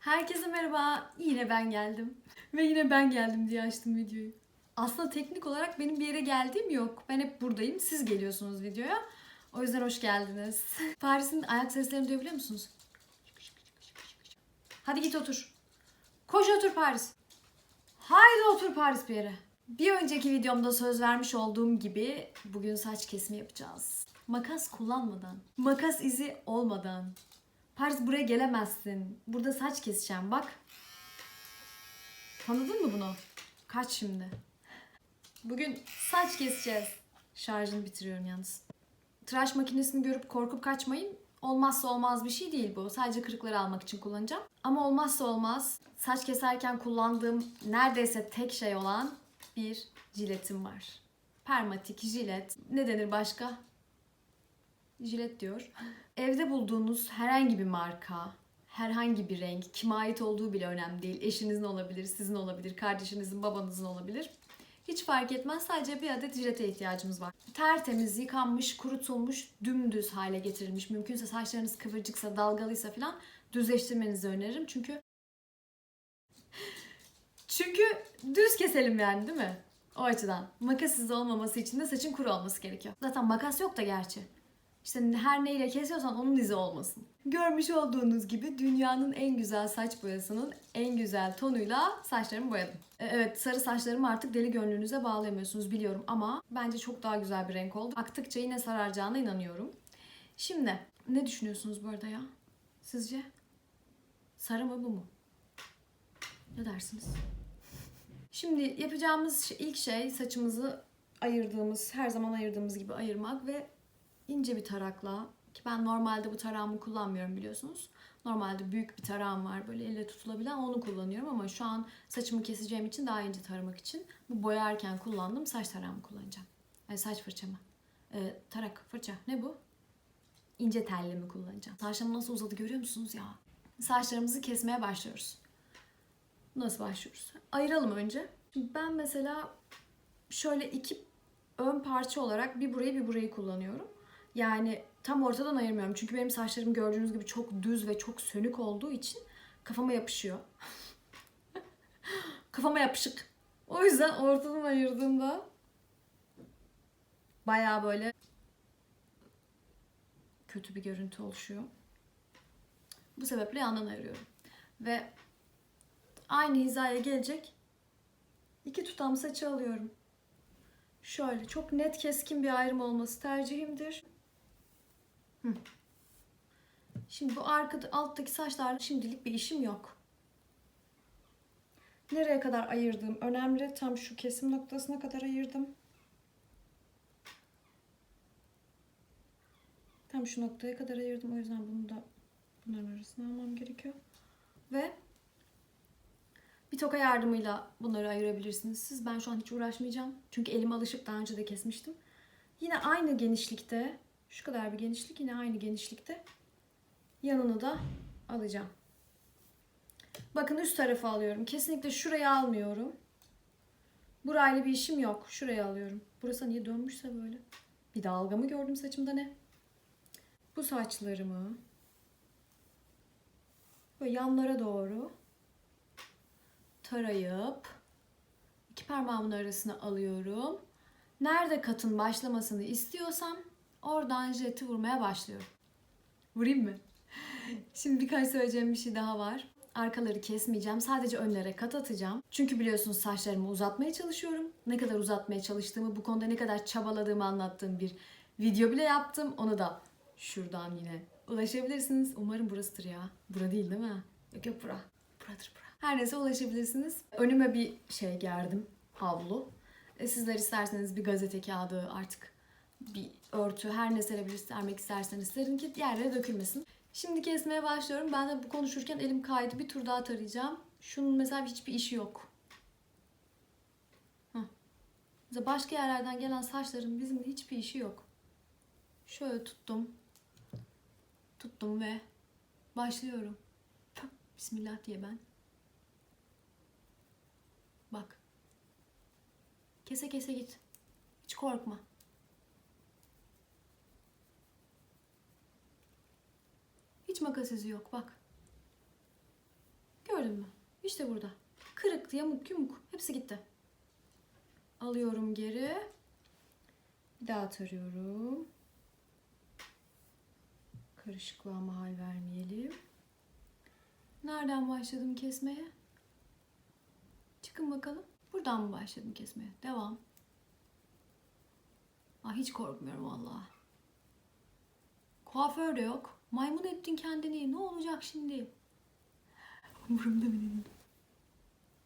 Herkese merhaba. Yine ben geldim. Ve yine ben geldim diye açtım videoyu. Aslında teknik olarak benim bir yere geldiğim yok. Ben hep buradayım. Siz geliyorsunuz videoya. O yüzden hoş geldiniz. Paris'in ayak seslerini duyabiliyor musunuz? Hadi git otur. Koş otur Paris. Haydi otur Paris bir yere. Bir önceki videomda söz vermiş olduğum gibi bugün saç kesimi yapacağız. Makas kullanmadan, makas izi olmadan. Paris buraya gelemezsin. Burada saç keseceğim bak. Tanıdın mı bunu? Kaç şimdi? Bugün saç keseceğiz. Şarjını bitiriyorum yalnız. Tıraş makinesini görüp korkup kaçmayın. Olmazsa olmaz bir şey değil bu. Sadece kırıkları almak için kullanacağım. Ama olmazsa olmaz saç keserken kullandığım neredeyse tek şey olan bir jiletim var. Permatik jilet. Ne denir başka? Jilet diyor. Evde bulduğunuz herhangi bir marka, herhangi bir renk, kime ait olduğu bile önemli değil. Eşinizin olabilir, sizin olabilir, kardeşinizin, babanızın olabilir. Hiç fark etmez. Sadece bir adet jilete ihtiyacımız var. Tertemiz, yıkanmış, kurutulmuş, dümdüz hale getirilmiş. Mümkünse saçlarınız kıvırcıksa, dalgalıysa falan düzleştirmenizi öneririm. Çünkü çünkü düz keselim yani değil mi? O açıdan. Makas izi olmaması için de saçın kuru olması gerekiyor. Zaten makas yok da gerçi. İşte her neyle kesiyorsan onun izi olmasın. Görmüş olduğunuz gibi dünyanın en güzel saç boyasının en güzel tonuyla saçlarımı boyadım. E, Evet sarı saçlarımı artık deli gönlünüze bağlayamıyorsunuz biliyorum ama bence çok daha güzel bir renk oldu. Aktıkça yine sararacağına inanıyorum. Şimdi ne düşünüyorsunuz bu arada ya? Sizce? Sarı mı bu mu? Ne dersiniz? Şimdi yapacağımız ilk şey saçımızı ayırdığımız, her zaman ayırdığımız gibi ayırmak ve ince bir tarakla ki ben normalde bu tarağımı kullanmıyorum biliyorsunuz. Normalde büyük bir tarağım var böyle elle tutulabilen onu kullanıyorum ama şu an saçımı keseceğim için daha ince taramak için bu boyarken kullandığım saç tarağımı kullanacağım. Yani saç fırçamı. Ee, tarak, fırça ne bu? İnce tellimi kullanacağım. Saçlarım nasıl uzadı görüyor musunuz ya? Saçlarımızı kesmeye başlıyoruz. Nasıl başlıyoruz? Ayıralım önce. Şimdi ben mesela şöyle iki ön parça olarak bir burayı bir burayı kullanıyorum. Yani tam ortadan ayırmıyorum. Çünkü benim saçlarım gördüğünüz gibi çok düz ve çok sönük olduğu için kafama yapışıyor. kafama yapışık. O yüzden ortadan ayırdığımda bayağı böyle kötü bir görüntü oluşuyor. Bu sebeple yandan ayırıyorum. Ve aynı hizaya gelecek iki tutam saçı alıyorum. Şöyle çok net keskin bir ayrım olması tercihimdir. Şimdi bu arkada alttaki saçlarla şimdilik bir işim yok. Nereye kadar ayırdığım önemli. Tam şu kesim noktasına kadar ayırdım. Tam şu noktaya kadar ayırdım. O yüzden bunu da bunların arasına almam gerekiyor. Ve bir toka yardımıyla bunları ayırabilirsiniz siz. Ben şu an hiç uğraşmayacağım. Çünkü elim alışık daha önce de kesmiştim. Yine aynı genişlikte, şu kadar bir genişlik yine aynı genişlikte yanını da alacağım. Bakın üst tarafı alıyorum. Kesinlikle şuraya almıyorum. Burayla bir işim yok. Şuraya alıyorum. Burası niye dönmüşse böyle. Bir dalga mı gördüm saçımda ne? Bu saçlarımı böyle yanlara doğru tarayıp iki parmağımın arasına alıyorum. Nerede katın başlamasını istiyorsam oradan jeti vurmaya başlıyorum. Vurayım mı? Şimdi birkaç söyleyeceğim bir şey daha var. Arkaları kesmeyeceğim. Sadece önlere kat atacağım. Çünkü biliyorsunuz saçlarımı uzatmaya çalışıyorum. Ne kadar uzatmaya çalıştığımı, bu konuda ne kadar çabaladığımı anlattığım bir video bile yaptım. Onu da şuradan yine ulaşabilirsiniz. Umarım burasıdır ya. Bura değil değil mi? Yok yok bura. Buradır bura. Her neyse ulaşabilirsiniz. Önüme bir şey gerdim. Havlu. E, sizler isterseniz bir gazete kağıdı artık bir örtü her ne serebilir sermek isterseniz serin ki yerlere dökülmesin. Şimdi kesmeye başlıyorum. Ben de bu konuşurken elim kaydı. Bir tur daha tarayacağım. Şunun mesela hiçbir işi yok. Hah. Mesela başka yerlerden gelen saçların bizimle hiçbir işi yok. Şöyle tuttum. Tuttum ve başlıyorum. Bismillah diye ben. Bak. Kese kese git. Hiç korkma. Hiç makas izi yok bak. İşte burada. Kırık, yamuk, yumuk. Hepsi gitti. Alıyorum geri. Bir daha tarıyorum. Karışıklığa mahal vermeyelim. Nereden başladım kesmeye? Çıkın bakalım. Buradan mı başladım kesmeye? Devam. Ah hiç korkmuyorum vallahi. Kuaför de yok. Maymun ettin kendini. Ne olacak şimdi? Umurumda bile değil.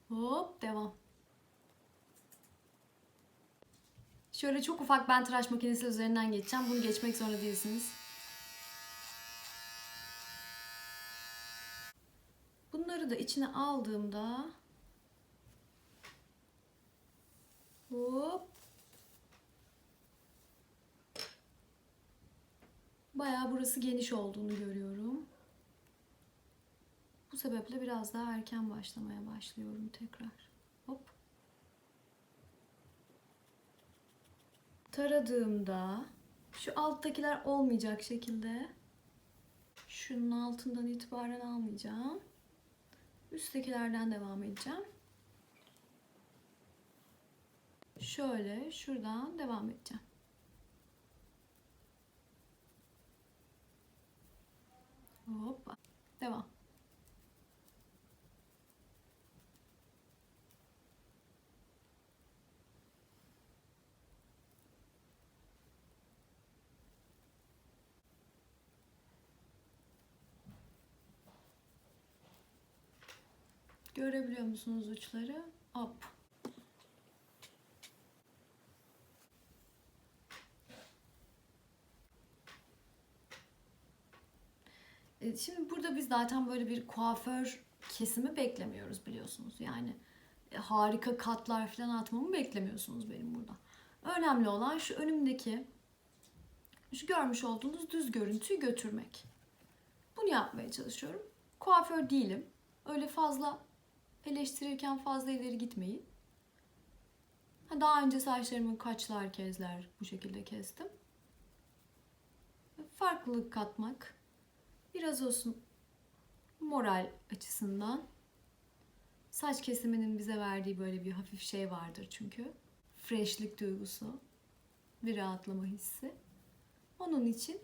Hop devam. Şöyle çok ufak ben tıraş makinesi üzerinden geçeceğim. Bunu geçmek zorunda değilsiniz. Bunları da içine aldığımda hop bayağı burası geniş olduğunu görüyorum. Bu sebeple biraz daha erken başlamaya başlıyorum tekrar. Hop. Taradığımda şu alttakiler olmayacak şekilde şunun altından itibaren almayacağım. Üsttekilerden devam edeceğim. Şöyle şuradan devam edeceğim. Hoppa. Devam. Görebiliyor musunuz uçları? Hop. Şimdi burada biz zaten böyle bir kuaför kesimi beklemiyoruz biliyorsunuz. Yani e, harika katlar falan atmamı beklemiyorsunuz benim burada. Önemli olan şu önümdeki şu görmüş olduğunuz düz görüntüyü götürmek. Bunu yapmaya çalışıyorum. Kuaför değilim. Öyle fazla eleştirirken fazla ileri gitmeyin. Ha, Daha önce saçlarımı kaçlar kezler bu şekilde kestim. Farklılık katmak. Biraz olsun moral açısından. Saç kesiminin bize verdiği böyle bir hafif şey vardır çünkü. Freshlik duygusu. Bir rahatlama hissi. Onun için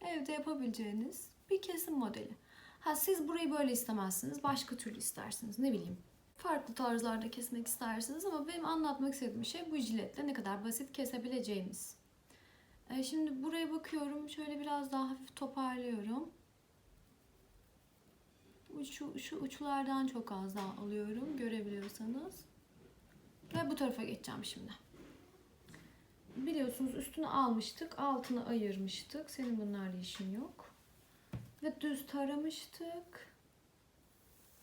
evde yapabileceğiniz bir kesim modeli. Ha siz burayı böyle istemezsiniz, başka türlü istersiniz. Ne bileyim. Farklı tarzlarda kesmek istersiniz ama benim anlatmak istediğim şey bu jiletle ne kadar basit kesebileceğimiz. E, şimdi buraya bakıyorum. Şöyle biraz daha hafif toparlıyorum. Şu, şu uçlardan çok az daha alıyorum. Görebiliyorsanız. Ve bu tarafa geçeceğim şimdi. Biliyorsunuz üstünü almıştık. Altını ayırmıştık. Senin bunlarla işin yok. Ve düz taramıştık.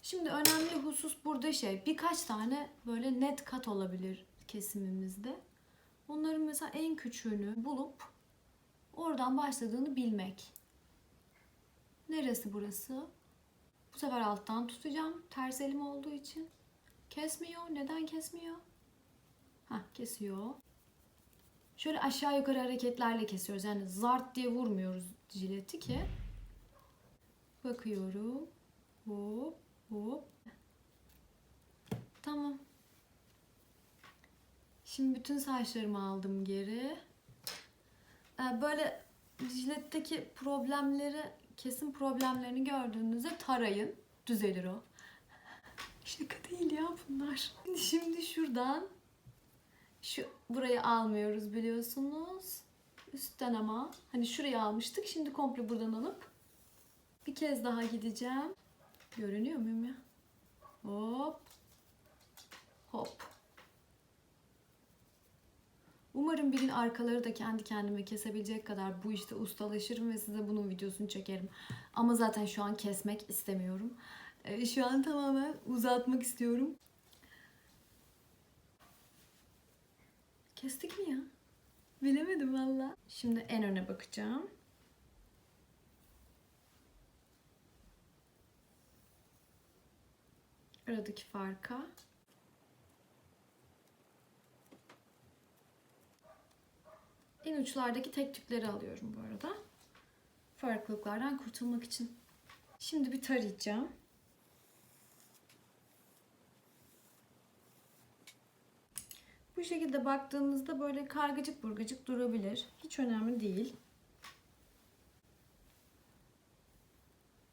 Şimdi önemli husus burada şey birkaç tane böyle net kat olabilir kesimimizde. Onların mesela en küçüğünü bulup oradan başladığını bilmek. Neresi burası? Bu sefer alttan tutacağım. Ters elim olduğu için. Kesmiyor. Neden kesmiyor? Hah kesiyor. Şöyle aşağı yukarı hareketlerle kesiyoruz. Yani zart diye vurmuyoruz jileti ki. Bakıyorum. Hop hop. Tamam. Şimdi bütün saçlarımı aldım geri. Ee, Böyle jiletteki problemleri, kesim problemlerini gördüğünüzde tarayın. Düzelir o. Şaka değil ya bunlar. Şimdi şuradan şu burayı almıyoruz biliyorsunuz. Üstten ama hani şurayı almıştık. Şimdi komple buradan alıp bir kez daha gideceğim. Görünüyor muyum ya? Hop. Hop. Umarım bir gün arkaları da kendi kendime kesebilecek kadar bu işte ustalaşırım ve size bunun videosunu çekerim. Ama zaten şu an kesmek istemiyorum. Ee, Şu an tamamen uzatmak istiyorum. Kestik mi ya? Bilemedim valla. Şimdi en öne bakacağım. Aradaki farka. en uçlardaki tek tükleri alıyorum bu arada. Farklılıklardan kurtulmak için. Şimdi bir tarayacağım. Bu şekilde baktığımızda böyle kargacık burgacık durabilir. Hiç önemli değil.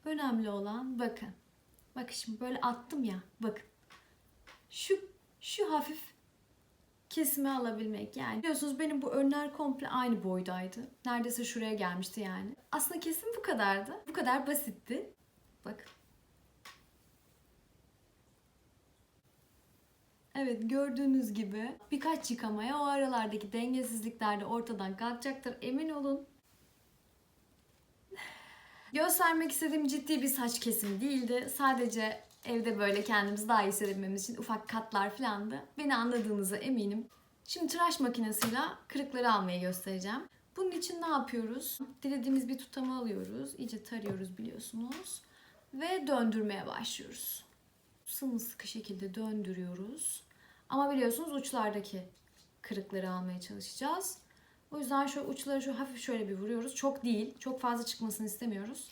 Önemli olan bakın. Bakın şimdi böyle attım ya bakın. Şu şu hafif kesimi alabilmek yani. Biliyorsunuz benim bu önler komple aynı boydaydı. Neredeyse şuraya gelmişti yani. Aslında kesim bu kadardı. Bu kadar basitti. Bakın. Evet gördüğünüz gibi birkaç yıkamaya o aralardaki dengesizlikler de ortadan kalkacaktır emin olun. Göstermek istediğim ciddi bir saç kesimi değildi. Sadece evde böyle kendimizi daha iyi hissedebilmemiz için ufak katlar falandı. Beni anladığınıza eminim. Şimdi tıraş makinesiyle kırıkları almayı göstereceğim. Bunun için ne yapıyoruz? Dilediğimiz bir tutamı alıyoruz. İyice tarıyoruz biliyorsunuz. Ve döndürmeye başlıyoruz. Sımsıkı şekilde döndürüyoruz. Ama biliyorsunuz uçlardaki kırıkları almaya çalışacağız. O yüzden şu uçları şu hafif şöyle bir vuruyoruz. Çok değil. Çok fazla çıkmasını istemiyoruz.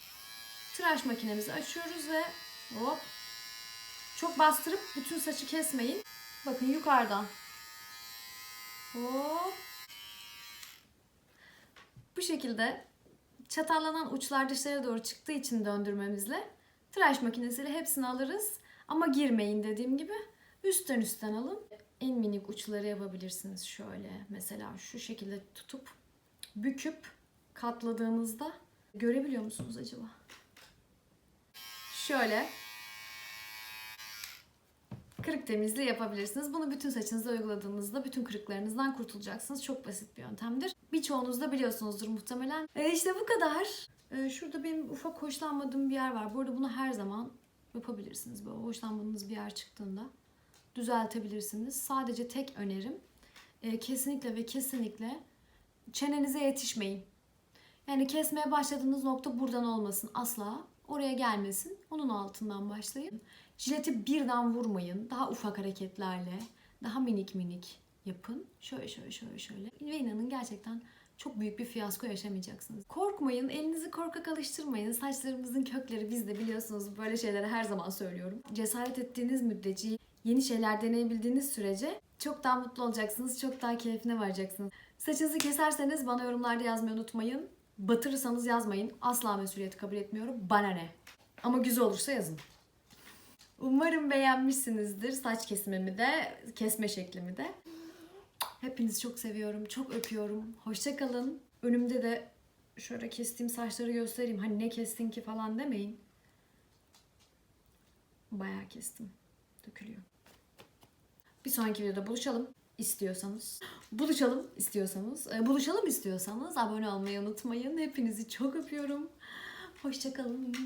Tıraş makinemizi açıyoruz ve hop. Çok bastırıp bütün saçı kesmeyin. Bakın yukarıdan. Hop. Bu şekilde çatallanan uçlar dışarı doğru çıktığı için döndürmemizle tıraş makinesiyle hepsini alırız. Ama girmeyin dediğim gibi. Üstten üstten alın. En minik uçları yapabilirsiniz şöyle. Mesela şu şekilde tutup büküp katladığınızda görebiliyor musunuz acaba? Şöyle kırık temizliği yapabilirsiniz. Bunu bütün saçınıza uyguladığınızda bütün kırıklarınızdan kurtulacaksınız. Çok basit bir yöntemdir. Birçoğunuz da biliyorsunuzdur muhtemelen. E işte bu kadar. E, şurada benim ufak hoşlanmadığım bir yer var. Bu arada bunu her zaman yapabilirsiniz. Böyle hoşlanmadığınız bir yer çıktığında düzeltebilirsiniz. Sadece tek önerim e, kesinlikle ve kesinlikle çenenize yetişmeyin. Yani kesmeye başladığınız nokta buradan olmasın asla. Oraya gelmesin. Onun altından başlayın. Jileti birden vurmayın. Daha ufak hareketlerle, daha minik minik yapın. Şöyle şöyle şöyle şöyle. Ve inanın gerçekten çok büyük bir fiyasko yaşamayacaksınız. Korkmayın, elinizi korkak alıştırmayın. Saçlarımızın kökleri biz de biliyorsunuz böyle şeyleri her zaman söylüyorum. Cesaret ettiğiniz müddetçe, yeni şeyler deneyebildiğiniz sürece çok daha mutlu olacaksınız, çok daha keyfine varacaksınız. Saçınızı keserseniz bana yorumlarda yazmayı unutmayın. Batırırsanız yazmayın. Asla mesuliyeti kabul etmiyorum. Bana ne? Ama güzel olursa yazın. Umarım beğenmişsinizdir saç kesimimi de, kesme şeklimi de. Hepinizi çok seviyorum, çok öpüyorum. Hoşça kalın. Önümde de şöyle kestiğim saçları göstereyim. Hani ne kestin ki falan demeyin. Bayağı kestim. Dökülüyor. Bir sonraki videoda buluşalım istiyorsanız. Buluşalım istiyorsanız. e, Buluşalım istiyorsanız abone olmayı unutmayın. Hepinizi çok öpüyorum. Hoşça kalın.